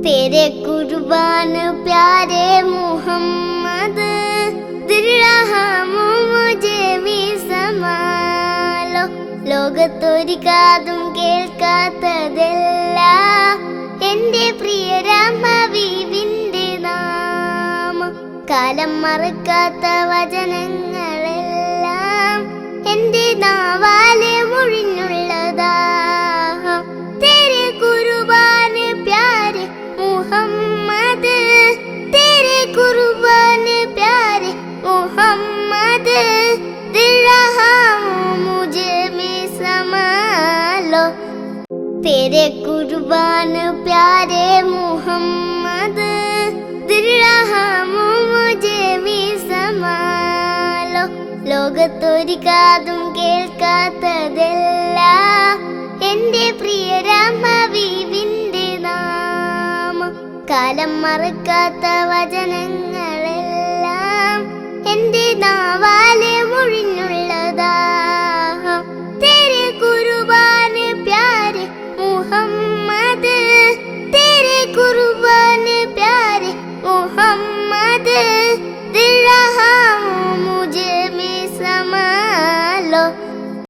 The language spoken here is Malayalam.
तेरे कुर्बान प्यारे मोहम्मद दिल रहा मुझे भी സമാലോ ലോകത്തൊരിക്കാതും കേൾക്കാത്തതല്ല എന്റെ പ്രിയ രാമവീവിന്റെ നാമം കാലം മറക്കാത്ത വചനങ്ങളെല്ലാം എന്റെ നാവാലെ तेरे कुर्बान प्यारे मोहम्मद दिल रहा हूँ मुझे भी संभालो ലോകത്തൊരിക്കാതും കേൾക്കാത്തതല്ല എന്റെ പ്രിയ രാമവീവിന്റെ നാമം കാലം മറക്കാത്ത വചനങ്ങൾ